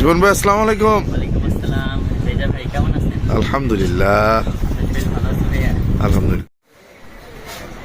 জীবন ভাই আসসালামু আলাইকুম। আলহামদুলিল্লাহ। আলহামদুলিল্লাহ।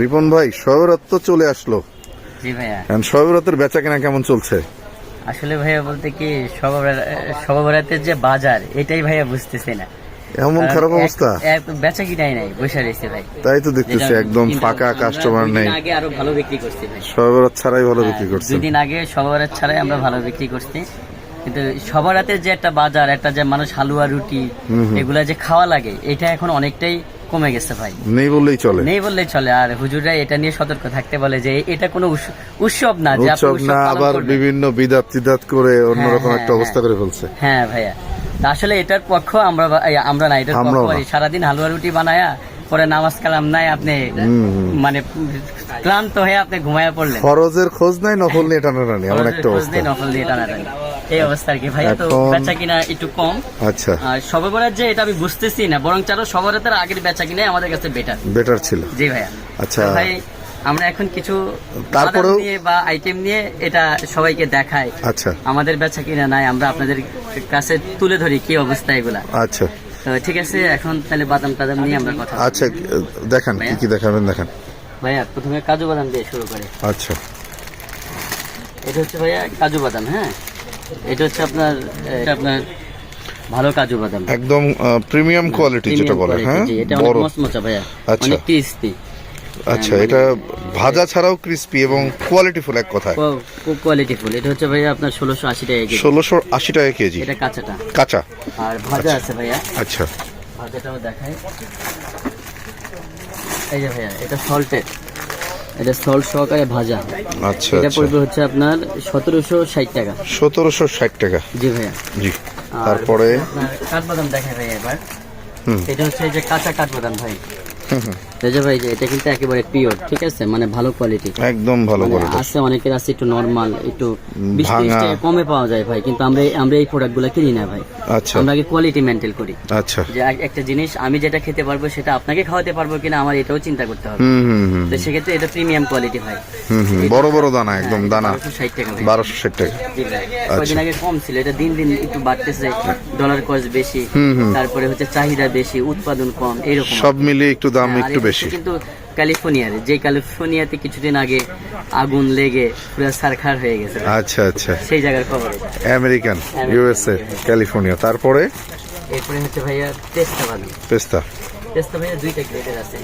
রিপন ভাই শহরাত তো চলে আসলো। জি ভাইয়া। এখন বেচা কেনা কেমন চলছে? আসলে ভাইয়া বলতে কি যে বাজার এটাই ভাইয়া বুঝতেছে না। এমন খারাপ অবস্থা? বেচা কিনাই নাই বসে রয়েছে ভাই। তাই তো দেখতেছি একদম ফাঁকা কাস্টমার নেই। আগে আরও ভালো বিক্রি করছি ভাই। ছাড়াই ভালো বিক্রি হ্যাঁ, করছে। দিন আগে সবাবরাত ছাড়াই আমরা ভালো বিক্রি করছি। কিন্তু সবার হাতে যে একটা বাজার একটা যে মানুষ হালুয়া রুটি এগুলা যে খাওয়া লাগে এটা এখন অনেকটাই কমে গেছে ভাই। নেই বললেই চলে। নেই বললেই চলে। আর হুজুররা এটা নিয়ে সতর্ক থাকতে বলে যে এটা কোনো উৎসব না যে উৎসব না আবার বিভিন্ন বিদাত তিদাত করে অন্যরকম হ্যাঁ, একটা হ্যাঁ, অবস্থা করে ফেলছে। হ্যাঁ ভাইয়া। আসলে এটার পক্ষ আমরা আমরা না এটার পক্ষ সারাদিন হালুয়া রুটি বানায়া পরে নামাজ কালাম নাই আপনি মানে ক্লান্ত হয়ে আপনি ঘুমায়া পড়লেন। ফরজের খোঁজ নাই নফল নিয়ে টানাটানি এমন একটা খোঁজ নেই, নকল দিয়ে টানাটানি। এই অবস্থা আর কি ভাইয়া। তো বেচা কিনা একটু কম। আচ্ছা। আর সবরাত যে এটা আমি বুঝতেছি না বরং চারো সবরাতের আগের বেচা কিনে আমাদের কাছে বেটার বেটার ছিল। জি ভাইয়া। আচ্ছা। ভাই আমরা এখন কিছু নিয়ে বা আইটেম নিয়ে এটা সবাইকে দেখাই। আচ্ছা। আমাদের বেচা কিনা নাই আমরা আপনাদের কাছে তুলে ধরি কি অবস্থা এগুলা। আচ্ছা। ঠিক আছে এখন তাহলে বাদাম টাদাম নিয়ে আমরা কথা আচ্ছা দেখান কি কি দেখাবেন দেখান। ভাইয়া প্রথমে কাজু বাদাম দিয়ে শুরু করে। আচ্ছা। এটা হচ্ছে ভাইয়া কাজু বাদাম হ্যাঁ? এটা হচ্ছে আপনার আপনার ভালো কাজু বাদাম। একদম প্রিমিয়াম কোয়ালিটি যেটা বলে হ্যাঁ? এটা অনেক মচমচা ভাইয়া আচ্ছা। অনেক ক্রিস্পি আচ্ছা এটা ভাজা ছাড়াও ক্রিস্পি এবং কোয়ালিটিফুল এক কথায়। কোয়ালিটি ফুল এটা হচ্ছে ভাইয়া আপনার ষোলোশো আশি টাকা কেজি। ষোলোশো আশি টাকা কেজি। এটা কাঁচাটা। কাঁচা। আর ভাজা আছে ভাইয়া। আচ্ছা। ভাজাটাও দেখাই। এই যে ভাইয়া এটা সল্টেড এটা সল সহকারে ভাজা। আচ্ছা এটা আচ্ছা। পড়বে হচ্ছে আপনার সতেরোশো ষাট টাকা। সতেরোশো ষাট টাকা। জি ভাইয়া। জি। তারপরে? কাঠবাদাম দেখা ভাই এবার। হুম। এটা হচ্ছে এই যে কাঁচা কাঠবাদাম ভাই। রেজা ভাই যে এটা কিন্তু একেবারে পিওর ঠিক আছে? মানে ভালো কোয়ালিটি একদম ভালো করে আছে অনেকের আছে একটু নরমাল একটু বিশ তিরিশ ভাঙা। টাকা কমে পাওয়া যায় ভাই কিন্তু আমরা আমরা এই প্রোডাক্টগুলো কিনি না ভাই। আচ্ছা। আমরা আগে কোয়ালিটি মেনটেন করি। আচ্ছা। যে একটা জিনিস আমি যেটা খেতে পারব সেটা আপনাকে খাওয়াতে পারব কিনা আমার এটাও চিন্তা করতে হবে। হুম হুম হুম। তো সেক্ষেত্রে এটা প্রিমিয়াম কোয়ালিটি ভাই। হুম হুম। বড় বড় দানা একদম টাকা টাকা। ভাই। আচ্ছা। আগে কম ছিল এটা দিন দিন একটু বাড়তেছে ডলার কস্ট বেশি তারপরে হচ্ছে চাহিদা বেশি উৎপাদন কম এরকম। সব মিলিয়ে একটু দাম একটু এটা বেশি। কিন্তু ক্যালিফোর্নিয়ার যে ক্যালিফোর্নিয়াতে কিছুদিন আগে আগুন লেগে পুরো সারখার হয়ে গেছে। আচ্ছা আচ্ছা। সেই জায়গার খবর। American USA California. তারপরে? এরপরে হচ্ছে ভাইয়া তেস্তা বাদাম পেস্তা তেস্তা ভাইয়া দুইটা গ্রেডের আছে।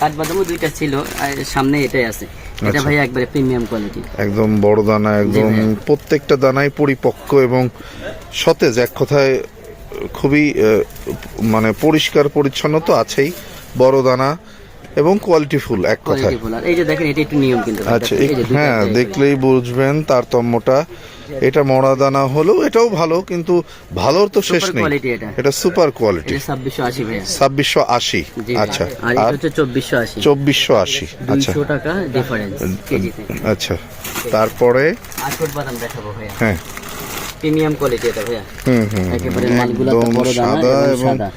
কাঠবাদামও দুইটা ছিল আর সামনে এটাই আছে। এটা আচ্ছা। ভাইয়া একবারে প্রিমিয়াম কোয়ালিটি একদম বড় দানা একদম প্রত্যেকটা দানাই পরিপক্ক এবং সতেজ। এক কথায় খুবই মানে পরিষ্কার পরিচ্ছন্ন তো আছেই। বড় দানা এবং কোয়ালিটিফুল এক কথায়। কোয়ালিটি ফুল আর এই যে দেখেন এটা একটু নিয়ম কিন্তু আচ্ছা হ্যাঁ দেখলেই বুঝবেন তারতম্যটা। এটা মরা দানা হলেও এটাও ভালো কিন্তু ভালোর তো শেষ নেই। এটা। সুপার কোয়ালিটি ছাব্বিশশো আশি আচ্ছা। আর চব্বিশশো আশি। আচ্ছা। টাকা ডিফারেন্স আচ্ছা তারপরে? আখরোট বাদাম দেখাবো ভাইয়া। হ্যাঁ। প্রিমিয়াম কোয়ালিটি এটা ভাইয়া। হুম হুম একেবারে মালগুলা বড় দানা এবং সাদা।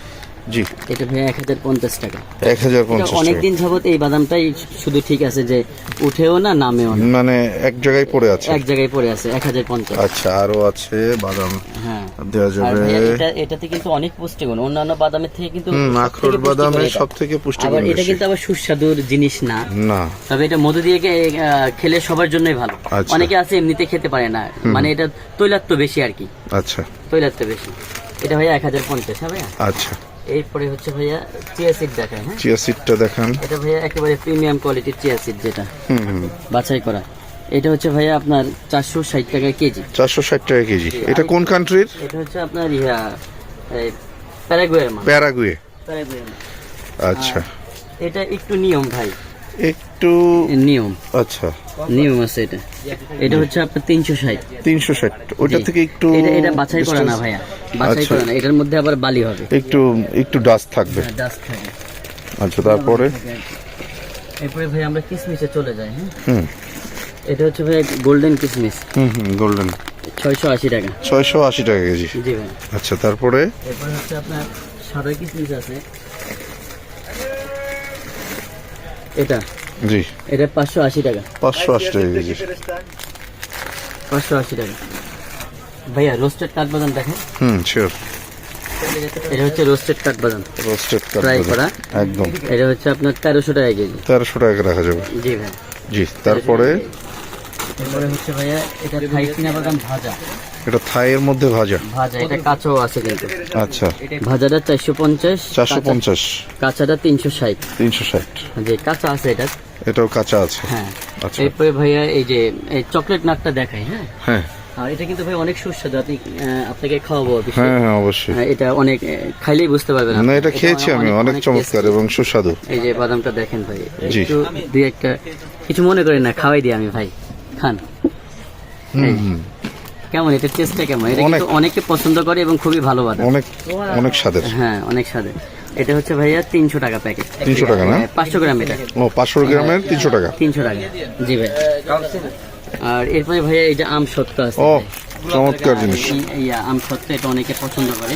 জি। এটা ভাইয়া এক হাজার পঞ্চাশ টাকা। এক হাজার পঞ্চাশ অনেকদিন যাবত এই বাদামটাই শুধু ঠিক আছে যে উঠেও না নামেও না। মানে এক জায়গায় পড়ে আছে। এক জায়গায় পড়ে আছে এক হাজার পঞ্চাশ। আচ্ছা আরও আছে বাদাম হ্যাঁ। দেওয়া যাবে। এটা এটাতে কিন্তু অনেক পুষ্টিগুণ। অন্যান্য বাদামের থেকে কিন্তু আখরোট বাদামের সব থেকে পুষ্টিগুণ আবার এটা কিন্তু আবার সুস্বাদুর জিনিস না। না। তবে এটা মধু দিয়ে খেলে সবার জন্যই ভালো। আচ্ছা। অনেকে আছে এমনিতে খেতে পারে না। মানে এটা তৈলাক্ত বেশি আর কি। আচ্ছা। তৈলাক্ত বেশি। এটা ভাইয়া এক হাজার পঞ্চাশ হ্যাঁ ভাইয়া? আচ্ছা। এরপরে হচ্ছে ভাইয়া চিয়া সিড দেখায় হ্যাঁ? চিয়া সিডটা দেখান। এটা ভাইয়া একেবারে প্রিমিয়াম কোয়ালিটির চিয়া সিড যেটা হুম বাছাই করা। এটা হচ্ছে ভাইয়া আপনার চারশো ষাট টাকা কেজি। চারশো ষাট টাকা কেজি। এটা কোন কান্ট্রির এটা হচ্ছে আপনার ইয়া প্যারাগুয়ের মাল প্যারাগুয়ে। প্যারাগুয়ের আচ্ছা। এটা একটু নিয়ম ভাই। একটু নিয়ম। আচ্ছা। নিয়ম আছে এটা। এটা হচ্ছে আপনার তিনশো ষাট। তিনশো ষাট। ওইটা থেকে একটু এটা এটা বাছাই করা না ভাইয়া। বাছাই আচ্ছা। করা না। এটার মধ্যে আবার বালি হবে। একটু একটু ডাস্ট থাকবে। ডাস্ট থাকে আচ্ছা তারপরে? এরপরে ভাই আমরা কিসমিসে চলে যাই হ্যাঁ? এটা হচ্ছে ভাই গোল্ডেন কিসমিস। হুম হুম গোল্ডেন ছয়শো আশি টাকা। ছয়শো আশি টাকা কেজি। জি ভাই। আচ্ছা তারপরে? এরপরে হচ্ছে আপনার সাদা কিসমিস আছে। এটা। জি। এটা পাঁচশো আশি টাকা। পাঁচশো আশি টাকা কেজি। পাঁচশো আশি টাকা। ভাইয়া রোস্টেড কাঠবাদাম দেখেন। হুম শিওর এটা হচ্ছে রোস্টেড কাঠবাদাম রোস্টেড Fry করা? একদম। এটা হচ্ছে আপনার তেরোশো টাকা কেজি। তেরোশো টাকা রাখা যাবে। জি ভাই জি তারপরে? এরপরে হচ্ছে ভাইয়া এটা চিনা বাদাম ভাজা। এটা থাইয়ের মধ্যে ভাজা? ভাজা এটা কাঁচাও আছে কিন্তু। আচ্ছা। ভাজাটা চারশো পঞ্চাশ চারশো পঞ্চাশ। কাঁচাটা তিনশো ষাট। তিনশো ষাট। যে কাঁচা আছে এটা? এটাও কাঁচা আছে। হ্যাঁ। আচ্ছা। এরপরে ভাইয়া এই যে এই চকলেট নাকটা দেখাই হ্যাঁ? হ্যাঁ। আর এটা কিন্তু ভাই অনেক সুস্বাদু। আপনি আপনাকে খাওয়াবো হ্যাঁ হ্যাঁ অবশ্যই। হ্যাঁ, এটা অনেক খাইলেই বুঝতে পারবেন না এটা খেয়েছি আমি অনেক চমৎকার এবং সুস্বাদু। এই যে বাদামটা দেখেন ভাই। একটু দুই একটা কিছু মনে করেন না খাওয়াই দিই আমি ভাই। খান। কেমন? এটা টেস্টটা কেমন? এটা কিন্তু অনেকে পছন্দ করে এবং খুবই ভালো বাদাম অনেক অনেক স্বাদের। হ্যাঁ অনেক স্বাদের। এটা হচ্ছে ভাইয়া তিনশো টাকা প্যাকেট 300 টাকা না? পাঁচশো গ্রাম এটা। ও পাঁচশো গ্রামের তিনশো টাকা। তিনশো টাকা। জি ভাই। আর এরপরে ভাইয়া এই যে আম সত্য আছে। ও চমৎকার জিনিস। ইয়া আম সত্য এটা অনেকে পছন্দ করে।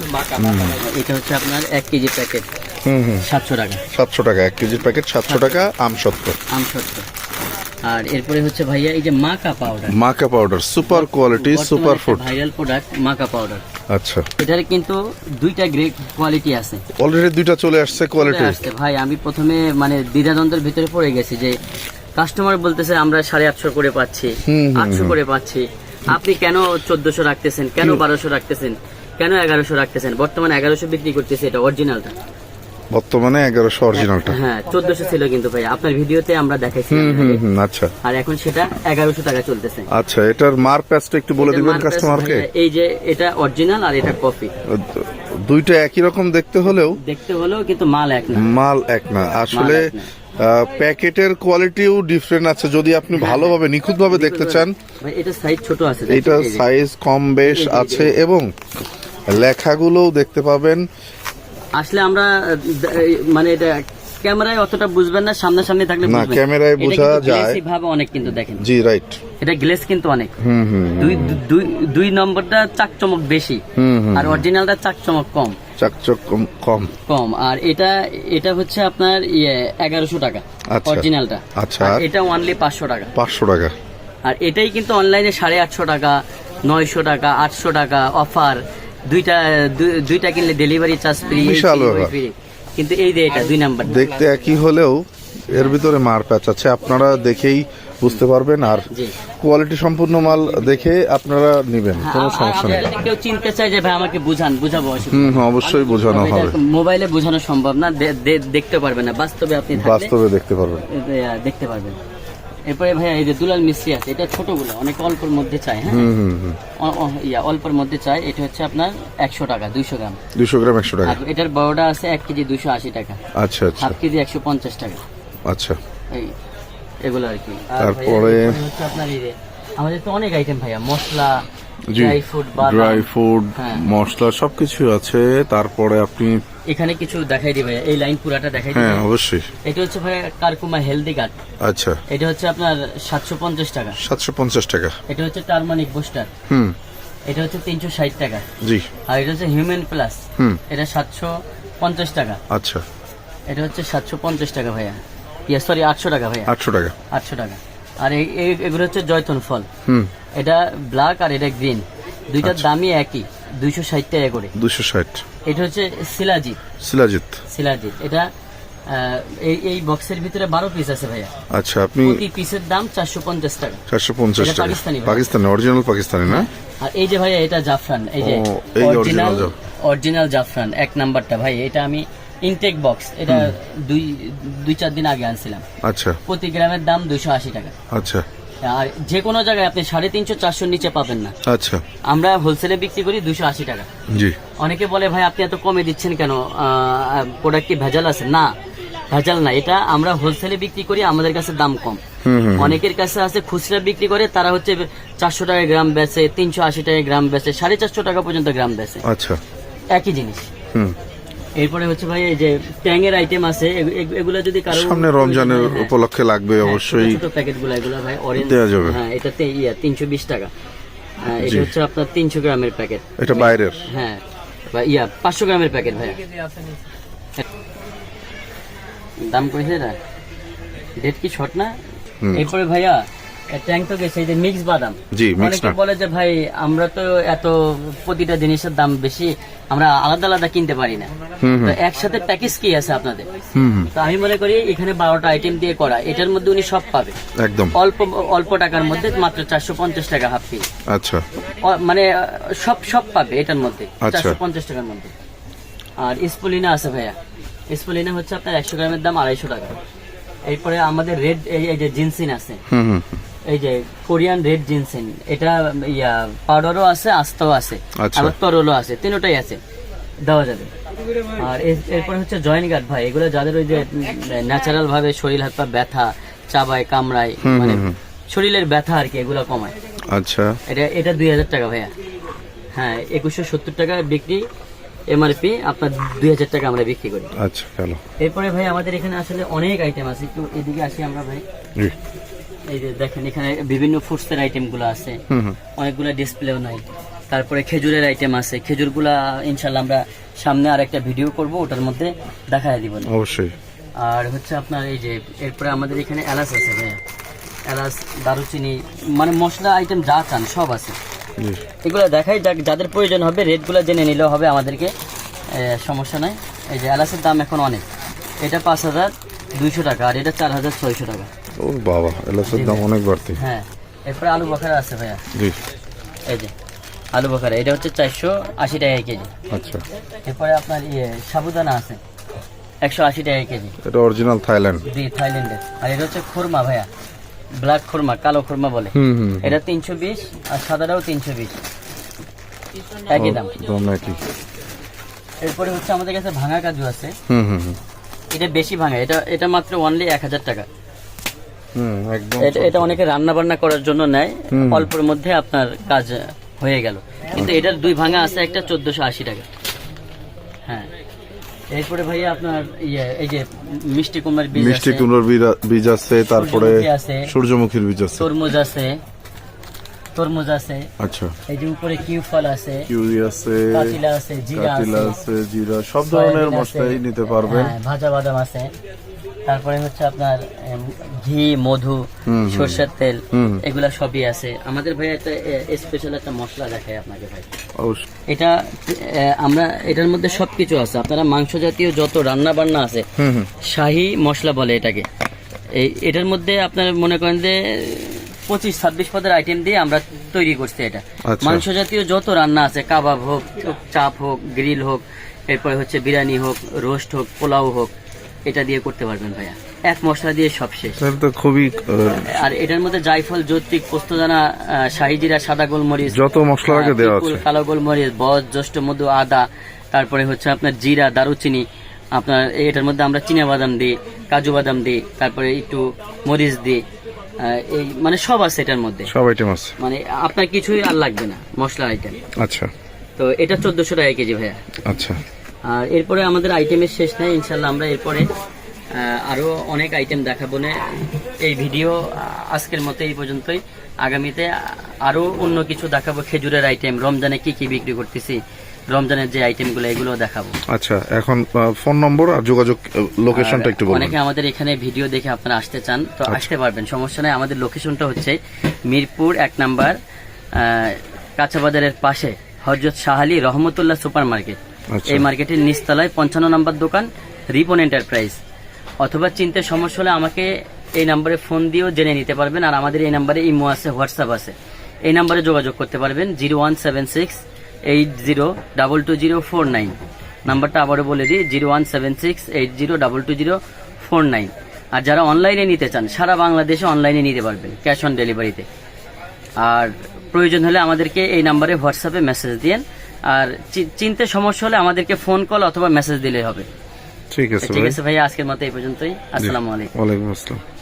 এটা হচ্ছে আপনার এক কেজি প্যাকেট হুম হুম। সাতশো টাকা। সাতশো টাকা এক কেজির প্যাকেট সাতশো টাকা আম সত্তর আম সত্য আর এরপরে হচ্ছে ভাইয়া এই যে maca powder maca powder super quality super food viral product maca powder আচ্ছা। এটার কিন্তু দুইটা গ্রেড কোয়ালিটি আছে। অলরেডি দুইটা চলে আসছে কোয়ালিটি আসছে। ভাই আমি প্রথমে মানে দ্বিধাদ্বন্দ্বের ভিতরে পড়ে গেছি যে কাস্টমার বলতেছে আমরা সাড়ে আটশো করে পাচ্ছি আটশো করে পাচ্ছি। আপনি কেন চোদ্দশো রাখতেছেন? কেন বারোশো রাখতেছেন? কেন এগারোশো রাখতেছেন? বর্তমানে এগারোশো বিক্রি করতেছে এটা অরিজিনালটা বর্তমানে এগারোশো অরিজিনালটা হ্যাঁ চোদ্দশো ছিল কিন্তু ভাই আপনার ভিডিওতে আমরা দেখাইছি আচ্ছা। আর এখন সেটা এগারোশো টাকা চলতেছে। আচ্ছা এটার মার প্যাচটা একটু বলে দিবেন কাস্টমারকে এই যে এটা অরিজিনাল আর এটা কপি দুইটা একই রকম দেখতে হলেও দেখতে হলেও কিন্তু মাল এক না। মাল এক না। আসলে প্যাকেটের কোয়ালিটিও ডিফারেন্ট আছে। যদি আপনি ভালোভাবে নিখুঁতভাবে দেখতে চান এটা সাইজ ছোট আছে এটা। সাইজ কম বেশ আছে এবং লেখাগুলোও দেখতে পাবেন। আসলে আমরা মানে এটা ক্যামেরায় অতটা বুঝবেন না সামনাসামনি থাকলে না, ক্যামেরায় বোঝা যায়। ভাবে অনেক কিন্তু দেখেন। জি রাইট এটা গ্লেস কিন্তু অনেক। হুম হুম দুই দুই দুই নম্বরটা চাকচমক বেশি। আর অরিজিনালটা চাকচমক কম। চাকচক কম- কম। কম। আর এটা এটা হচ্ছে আপনার ইয়ে এগারোশো টাকা আচ্ছা। অরিজিনালটা আচ্ছা, আর? এটা ওনলি পাঁচশো টাকা। পাঁচশো টাকা। আর এটাই কিন্তু অনলাইনে সাড়ে আটশো টাকা নয়শো টাকা আটশো টাকা অফার দুইটা দুইটা কিনলে ডেলিভারি চার্জ ফ্রি বিশাল। কিন্তু এই যে এটা দুই নাম্বার দেখতে একই হলেও এর ভিতরে মার প্যাচ আছে। আপনারা দেখেই বুঝতে পারবেন আর কোয়ালিটি সম্পূর্ণ মাল দেখে আপনারা নেবেন কোনো আর- আর সমস্যা নেই। কেউ চিনতে চায় যে ভাই আমাকে বুঝান বুঝাবো হুম অবশ্যই বোঝানো হবে। মোবাইলে বোঝানো সম্ভব না দেখতে পারবেন না। বাস্তবে আপনি বাস্তবে দেখতে পারবেন। দেখতে পারবেন। এরপরে ভাইয়া এই যে দুলাল মিস্ত্রি আছে এটা ছোটগুলো অনেক অল্পের মধ্যে চাই হ্যাঁ? ইয়া অল্পের মধ্যে চাই এটা হচ্ছে আপনার একশো টাকা দুইশো গ্রাম। দুশো গ্রাম একশো টাকা। এটার বড়টা আছে এক কেজি দুশো আশি টাকা। আচ্ছা আচ্ছা। হাফ কেজি একশো পঞ্চাশ টাকা। আচ্ছা। এই এগুলো আর কি। তারপরে- হচ্ছে আপনার এই আমাদের তো অনেক আইটেম ভাইয়া মশলা ড্রাই ফ্রুট ড্রাই ফুড হ্যাঁ। মশলা সবকিছু আছে। তারপরে আপনি এখানে কিছু দেখাই ভাইয়া। এই লাইন পুরাটা দেখাই দিই হ্যাঁ অবশ্যই। এটা হচ্ছে ভাইয়া কারকুমা হেলদি কার্ড আচ্ছা। এটা হচ্ছে আপনার সাতশো পঞ্চাশ টাকা। সাতশো পঞ্চাশ টাকা। এটা হচ্ছে টার্মানিক বুস্টার হুম। এটা হচ্ছে তিনশো ষাট টাকা। জি। আর এটা হচ্ছে হিউম্যান প্লাস হুম। এটা সাতশো পঞ্চাশ টাকা। আচ্ছা। এটা হচ্ছে সাতশো পঞ্চাশ টাকা ভাইয়া। ইয়া সরি আটশো টাকা ভাইয়া। আটশো টাকা। আটশো টাকা। আর এগুলো হচ্ছে জয়তন ফল। হুম। এটা ব্ল্যাক আর এটা গ্রিন দুইটার আচ্ছা। দামই একই। দুইশো ষাট টাকা করে। দুশো ষাট। এটা হচ্ছে শিলাজিৎ শিলাজিৎ শিলাজিৎ এটা এই এই বক্সের ভিতরে বারো পিস আছে ভাইয়া। আচ্ছা আপনি প্রতি পিসের দাম চারশো পঞ্চাশ টাকা। চারশো পঞ্চাশ এটা টাকা। পাকিস্তানি পাকিস্তানি অরিজিনাল পাকিস্তানি না? আর এই যে ভাইয়া এটা জাফরান। এই যে অরিজিনাল অরিজিনাল জাফরান এক নাম্বারটা ভাই। এটা আমি ইনটেক বক্স এটা দুই দুই চার দিন আগে আনছিলাম। আচ্ছা। প্রতি গ্রামের দাম দুইশো আশি টাকা। আচ্ছা। আর যে কোনো জায়গায় আপনি সাড়ে তিনশো চারশোর নিচে পাবেন না। আচ্ছা। আমরা হোলসেলে বিক্রি করি দুশো আশি টাকা। জি। অনেকে বলে ভাই আপনি এত কমে দিচ্ছেন কেন? প্রোডাক্ট কি ভেজাল আছে? না ভেজাল না। এটা আমরা হোলসেলে বিক্রি করি আমাদের কাছে দাম কম। অনেকের কাছে আছে খুচরা বিক্রি করে তারা হচ্ছে চারশো টাকা গ্রাম বেচে তিনশো আশি টাকা গ্রাম বেচে সাড়ে চারশো টাকা পর্যন্ত গ্রাম বেচে। আচ্ছা। একই জিনিস। হুম। এরপরে হচ্ছে ভাই এই যে ট্যাঙের আইটেম আছে এগু- এগু- এগুলো যদি কারও সামনে রমজানের হ্যাঁ, উপলক্ষে লাগবে অবশ্যই। ছোট প্যাকেটগুলো এগুলো ভাই অরেঞ্জ দেয়া যাবে। হ্যাঁ এটাতে ইয়া তিনশো বিশ টাকা। হ্যাঁ, এটা হচ্ছে আপনার তিনশো গ্রামের প্যাকেট। এটা বাইরের? হ্যাঁ বা ইয়া পাঁচশো গ্রামের প্যাকেট ভাই দাম কইছে না ডেট কি শর্ট না? এরপরে ভাইয়া ট্যাঙ্ক তো গেছে যে মিক্স বাদাম। জি, অনেকে বলে যে ভাই আমরা তো এত প্রতিটা জিনিসের দাম বেশি আমরা আলাদা আলাদা কিনতে পারি না। তো একসাথে প্যাকেজ কি আছে আপনাদের? তো আমি মনে করি এখানে বারোটা আইটেম দিয়ে করা এটার মধ্যে উনি সব পাবে। একদম। অল্প অল্প টাকার মধ্যে মাত্র চারশো পঞ্চাশ টাকা হাফ আচ্ছা। মানে সব সব পাবে এটার মধ্যে আচ্ছা। চারশো পঞ্চাশ টাকার মধ্যে। আর স্পলিনা আছে ভাইয়া। স্পলিনা হচ্ছে আপনার একশো গ্রামের দাম আড়াইশো টাকা। এরপরে আমাদের রেড এই যে জিনসিন আছে। এই যে কোরিয়ান রেড জিনসেন এটা ইয়া পাউডারও আছে আস্তাও আছে আচ্ছা। আবার তরলও আছে তিনটাই আছে দেওয়া যাবে। আর এর- এরপরে হচ্ছে জয়েন্ট গার্ড ভাই এগুলো যাদের ওই যে ন্যাচারাল ভাবে শরীর হাত পা ব্যথা চাবায় কামড়ায় মানে শরীরের ব্যথা আর কি এগুলো কমায়। আচ্ছা। এটা এটা দুই হাজার টাকা ভাইয়া। হ্যাঁ একুশশো সত্তর টাকা বিক্রি এমআরপি আপনার দুই হাজার টাকা আমরা বিক্রি করি। আচ্ছা গেল এরপরে ভাই আমাদের এখানে আসলে অনেক আইটেম আছে একটু এদিকে আসি আমরা ভাই। এই যে দেখেন এখানে বিভিন্ন ফুডসের আইটেমগুলো আছে। অনেকগুলো ডিসপ্লেও নাই। তারপরে খেজুরের আইটেম আছে। খেজুরগুলা ইনশাল্লাহ আমরা সামনে আর একটা ভিডিও করব ওটার মধ্যে দেখায় দিব। অবশ্যই। আর হচ্ছে আপনার এই যে এরপরে আমাদের এখানে এলাচ আছে ভাইয়া। এলাচ দারুচিনি মানে মশলা আইটেম যা চান সব আছে। এগুলো দেখাই যাদের প্রয়োজন হবে রেটগুলো জেনে নিলেও হবে আমাদেরকে। সমস্যা নাই। এই যে এলাচের দাম এখন অনেক। এটা পাঁচ হাজার দুইশো টাকা আর এটা চার হাজার ছয়শো টাকা। ও বাবা এলাচের দাম অনেক বাড়তি। হ্যাঁ এরপরে আলু বখারা আছে ভাইয়া। জি। এই যে আলু বখারা এটা হচ্ছে চারশো আশি টাকা কেজি। আচ্ছা। এরপরে আপনার ইয়ে সাবুদানা আছে একশো আশি টাকা কেজি। এটা অরিজিনাল থাইল্যান্ড জি থাইল্যান্ডের আর এটা হচ্ছে খুরমা ভাইয়া ব্ল্যাক খুরমা কালো খুরমা বলে। হুম হুম এটা তিনশো বিশ আর সাদাটাও তিনশো বিশ। একই দাম। এরপরে হচ্ছে আমাদের কাছে ভাঙা কাজু আছে। হুম হুম হুম। এটা বেশি ভাঙা এটা এটা মাত্র অনলি এক হাজার টাকা। এটা অনেকে রান্না বান্না করার জন্য নেয়। অল্পের মধ্যে আপনার কাজ হয়ে গেল। কিন্তু এটার দুই ভাঙা আছে একটা চোদ্দশো আশি টাকা। হ্যাঁ। এরপরে ভাইয়া আপনার ইয়ে এই যে মিষ্টি কুমড়ার বীজ মিষ্টি বীজ- আছে তারপরে সূর্যমুখীর বীজ আছে। তরমুজ আছে। তরমুজ আছে। আচ্ছা। এই যে উপরে কিউ ফল আছে। কিউই আছে কাতিলা আছে জিরা কাতিলা আছে। আছে জিরা সব ধরনের মশলাই নিতে পারবেন। হ্যাঁ, ভাজা বাদাম আছে। তারপরে হচ্ছে আপনার ঘি মধু সর্ষের তেল এগুলা সবই আছে। আমাদের ভাই একটা স্পেশাল একটা মশলা দেখায় আপনাকে ভাই। এটা আমরা এটার মধ্যে সবকিছু আছে। আপনারা মাংস জাতীয় যত রান্না বান্না আছে শাহি মশলা বলে এটাকে। এই এটার মধ্যে আপনার মনে করেন যে পঁচিশ ছাব্বিশ পদের আইটেম দিয়ে আমরা তৈরি করছি এটা। আচ্ছা। মাংস জাতীয় যত রান্না আছে কাবাব হোক চাপ হোক গ্রিল হোক এরপরে হচ্ছে বিরিয়ানি হোক রোস্ট হোক পোলাও হোক এটা দিয়ে করতে পারবেন ভাইয়া। এক মশলা দিয়ে সব শেষ। তো খুবই আর এটার মধ্যে জায়ফল জৈত্রিক পোস্তদানা শাহিজিরা সাদা গোলমরিচ যত মশলা আগে দেওয়া আছে। কালো গোলমরিচ বজ জ্যৈষ্ঠ মধু আদা তারপরে হচ্ছে আপনার জিরা দারুচিনি আপনার এটার মধ্যে আমরা চিনা বাদাম দিই কাজু বাদাম দিই তারপরে একটু মরিচ দিই এই মানে সব আছে এটার মধ্যে। সব আইটেম আছে। মানে আপনার কিছুই আর লাগবে না মশলা আইটেম আচ্ছা। তো এটা চোদ্দশো টাকা কেজি ভাইয়া। আচ্ছা। আর এরপরে আমাদের আইটেমের শেষ নাই ইনশাল্লাহ আমরা এরপরে আহ, আরও অনেক আইটেম দেখাবো না। এই ভিডিও আজকের মতো এই পর্যন্তই। আগামীতে আ- আরও অন্য কিছু দেখাবো খেজুরের আইটেম রমজানে কি কি বিক্রি করতেছি রমজানের যে আইটেমগুলো এগুলো দেখাবো। আচ্ছা এখন ফোন নম্বর আর যোগাযোগ লোকেশনটা একটু বলুন। অনেকে আমাদের এখানে ভিডিও দেখে আপনারা আসতে চান তো আসতে পারবেন সমস্যা নাই। আমাদের লোকেশনটা হচ্ছে মিরপুর এক নাম্বার কাঁচা বাজারের পাশে হজরত শাহালি রহমতুল্লাহ সুপার মার্কেট আচ্ছা। এই মার্কেটের নিচতলায় পঞ্চান্ন নম্বর দোকান, রিপন এন্টারপ্রাইজ। অথবা চিনতে সমস্যা হলে আমাকে এই নাম্বারে ফোন দিয়েও জেনে নিতে পারবেন। আর আমাদের এই নাম্বারে ইমো আছে, হোয়াটসঅ্যাপ আছে। এই নাম্বারে যোগাযোগ করতে পারবেন zero one seven six eight zero double two zero four nine. নাম্বারটা আবারও বলে দিই, zero one seven six eight zero double two zero four nine. আর যারা অনলাইনে নিতে চান, সারা বাংলাদেশে অনলাইনে নিতে পারবেন, ক্যাশ অন ডেলিভারিতে। আর প্রয়োজন হলে আমাদেরকে এই নাম্বারে হোয়াটসঅ্যাপে মেসেজ দিন আর চিনতে সমস্যা হলে আমাদেরকে ফোন কল অথবা মেসেজ দিলে হবে। ঠিক আছে ঠিক আছে ভাইয়া আজকের মতো এই পর্যন্তই। আসসালামু আলাইকুম। ওয়ালাইকুম আসসালাম।